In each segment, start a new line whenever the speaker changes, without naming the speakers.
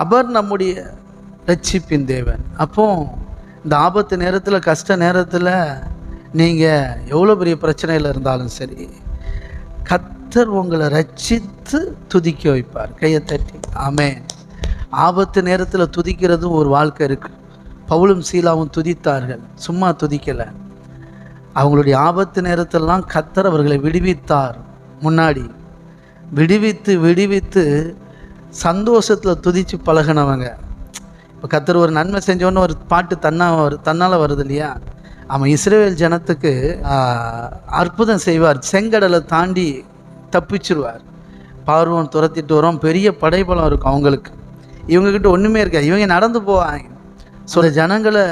அவர் நம்முடைய ரட்சிப்பின் தேவன். அப்போ இந்த ஆபத்து நேரத்தில் கஷ்ட நேரத்தில் நீங்கள் எவ்வளோ பெரிய பிரச்சனையில் இருந்தாலும் சரி கத்தர் உங்களை ரட்சித்து துதிக்க வைப்பார். கையை தட்டி ஆமே ஆபத்து நேரத்தில் துதிக்கிறதும் ஒரு வாழ்க்கை இருக்குது பவுலும் சீலாவும் துதித்தார்கள். சும்மா துதிக்கலை. அவங்களுடைய ஆபத்து நேரத்திலலாம் கத்தர் அவர்களை விடுவித்தார். முன்னாடி விடுவித்து விடுவித்து சந்தோஷத்தில் துதித்து பழகினவங்க. இப்போ கத்தர் ஒரு நன்மை செஞ்சோன்னு ஒரு பாட்டு தன்னா வரு தன்னால் வருது இல்லையா? அவன் இஸ்ரேல் ஜனத்துக்கு அற்புதம் செய்வார். செங்கடலை தாண்டி தப்பிச்சிருவார். பார்வம் துரத்திட்டு வரும். பெரிய படைபலம் இருக்கும் அவங்களுக்கு. இவங்கக்கிட்ட ஒன்றுமே இருக்காது. இவங்க நடந்து போவாங்க. சில ஜனங்களை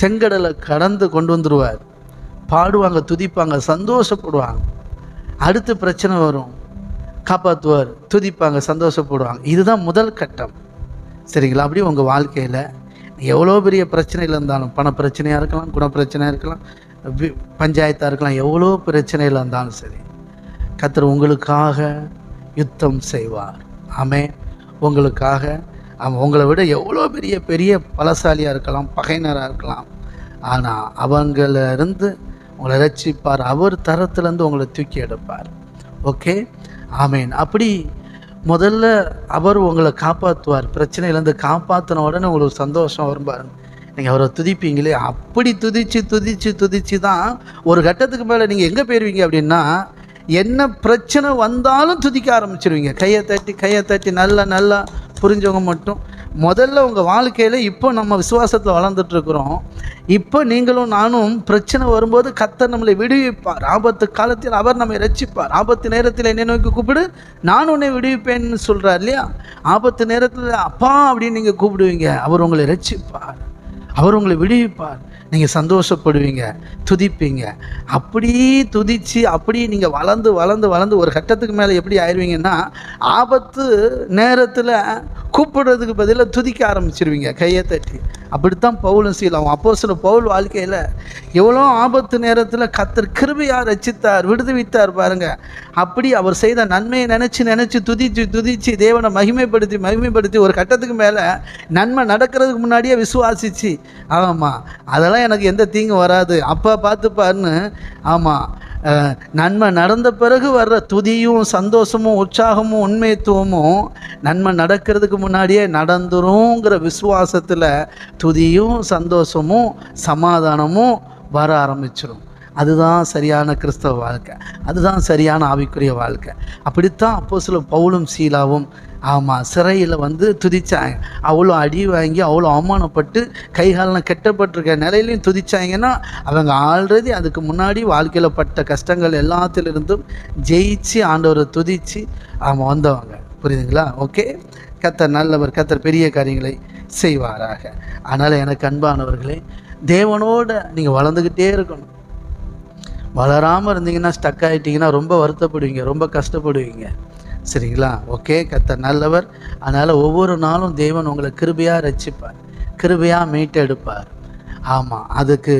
செங்கடலை கடந்து கொண்டு வந்துடுவார் பாடுவாங்க துதிப்பாங்க சந்தோஷப்படுவாங்க. அடுத்து பிரச்சனை வரும். காப்பாற்றுவார் துதிப்பாங்க சந்தோஷப்படுவாங்க. இதுதான் முதல் கட்டம். சரிங்களா? அப்படி உங்கள் வாழ்க்கையில் எவ்வளோ பெரிய பிரச்சனையில் இருந்தாலும் பண பிரச்சனையாக இருக்கலாம் குணப்பிரச்சனையாக இருக்கலாம் வி- பஞ்சாயத்தாக இருக்கலாம் எவ்வளோ பிரச்சனையில் இருந்தாலும் சரி கத்தர் உங்களுக்காக யுத்தம் செய்வார். ஆமே உங்களுக்காக அவன் உங்களை விட எவ்வளோ பெரிய பெரிய பலசாலியாக இருக்கலாம் பகைஞராக இருக்கலாம். ஆனால் அவங்கள இருந்து உங்களை ரட்சிப்பார். அவர் தரத்துலேருந்து உங்களை தூக்கி எடுப்பார். ஓகே? ஆமேன். அப்படி முதல்ல அவர் உங்களை காப்பாற்றுவார் பிரச்சனையிலேருந்து காப்பாற்றின உடனே உங்களுக்கு சந்தோஷம் வரும் பாருங்க. நீங்கள் அவரை துதிப்பீங்களே? அப்படி துதிச்சு துதிச்சு துதிச்சு தான் ஒரு கட்டத்துக்கு மேலே நீங்கள் எங்கே போயிடுவீங்க அப்படின்னா என்ன பிரச்சனை வந்தாலும் துதிக்க ஆரம்பிச்சிருவீங்க. கையை தட்டி கையை தட்டி நல்லா நல்லா புரிஞ்சவங்க மட்டும் முதல்ல உங்கள் வாழ்க்கையில் இப்போ நம்ம விசுவாசத்தில் வளர்ந்துட்டுருக்குறோம். இப்போ நீங்களும் நானும் பிரச்சனை வரும்போது கத்தர் நம்மளை விடுவிப்பார். ஆபத்து காலத்தில் அவர் நம்மை ரட்சிப்பார் ஆபத்து நேரத்தில் என்னை நோக்கி கூப்பிடு நான் உன்னை விடுவிப்பேன்னு சொல்கிறார் இல்லையா? ஆபத்து நேரத்தில் அப்பா அப்படின்னு நீங்கள் கூப்பிடுவீங்க. அவர் உங்களை ரட்சிப்பார் அவர் உங்களை விடுவிப்பார். நீங்கள் சந்தோஷப்படுவீங்க துதிப்பீங்க. அப்படி துதித்து அப்படி நீங்கள் வளர்ந்து வளர்ந்து வளர்ந்து ஒரு கட்டத்துக்கு மேலே எப்படி ஆயிடுவீங்கன்னா ஆபத்து நேரத்தில் கூப்பிடுறதுக்கு பதிலாக துதிக்க ஆரம்பிச்சிருவீங்க கையை தட்டி. அப்படித்தான் பவுலும் சீலம் அப்போ சில பவுல் வாழ்க்கையில் எவ்வளோ ஆபத்து நேரத்தில் கத்தர் கிருபியார் ரச்சித்தார் விடுவித்தார் பாருங்க. அப்படி அவர் செய்த நன்மையை நினச்சி நினச்சி துதிச்சு துதிச்சு தேவனை மகிமைப்படுத்தி மகிமைப்படுத்தி ஒரு கட்டத்துக்கு மேலே நன்மை நடக்கிறதுக்கு முன்னாடியே விசுவாசிச்சு. ஆமாம் அதெல்லாம் எனக்கு எந்த தீங்கும் வராது. அப்பா பார்த்துப்பாருன்னு ஆமாம் நன்மை நடந்த பிறகு வர்ற துதியும் சந்தோஷமும் உற்சாகமும் உண்மைத்துவமும் நன்மை நடக்கிறதுக்கு முன்னாடியே நடந்துருங்கிற விசுவாசத்தில் துதியும் சந்தோஷமும் சமாதானமும் வர ஆரம்பிச்சிடும் அதுதான் சரியான கிறிஸ்தவ வாழ்க்கை. அதுதான் சரியான ஆவிக்குரிய வாழ்க்கை. அப்படித்தான் அப்போ சில பவுலும் சீலாவும் ஆமாம் சிறையில் வந்து துதித்தாங்க அவ்வளோ அடி வாங்கி அவ்வளோ அவமானப்பட்டு கைகாலெலாம் கெட்டப்பட்டிருக்க நிலையிலையும் துதிச்சாங்கன்னா அவங்க ஆல்ரெடி அதுக்கு முன்னாடி வாழ்க்கையில் பட்ட கஷ்டங்கள் எல்லாத்திலிருந்தும் ஜெயிச்சு ஆண்டவரை துதித்து ஆமாம் வந்தவங்க. புரியுதுங்களா? ஓகே? கத்தர் நல்லவர் கத்தர் பெரிய காரியங்களை செய்வாராக. அதனால் எனக்கு அன்பானவர்களே தேவனோட நீங்கள் வளர்ந்துக்கிட்டே இருக்கணும். வளராமல் இருந்தீங்கன்னா ஸ்டக் ஆகிட்டீங்கன்னா ரொம்ப வருத்தப்படுவீங்க ரொம்ப கஷ்டப்படுவீங்க. சரிங்களா? ஓகே கத்த நல்லவர். அதனால் ஒவ்வொரு நாளும் தேவன் உங்களை கிருபையாக ரசிப்பார் கிருபையாக மீட்டெடுப்பார். ஆமாம் அதுக்கு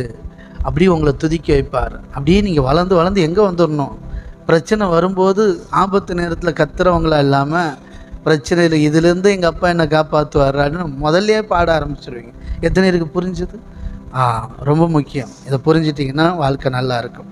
அப்படியே உங்களை துதிக்க வைப்பார். அப்படியே நீங்கள் வளர்ந்து வளர்ந்து எங்கே வந்துடணும் பிரச்சனை வரும்போது ஆபத்து நேரத்தில் கத்துறவங்களா இல்லாமல் பிரச்சனையில் இதுலேருந்து எங்கள் அப்பா என்னை காப்பாற்றுவார் அப்படின்னு முதல்லையே பாட ஆரம்பிச்சிருவீங்க. எத்தனை இருக்குது புரிஞ்சுது? ஆ ரொம்ப முக்கியம். இதை புரிஞ்சிட்டிங்கன்னா வாழ்க்கை நல்லா இருக்கும்.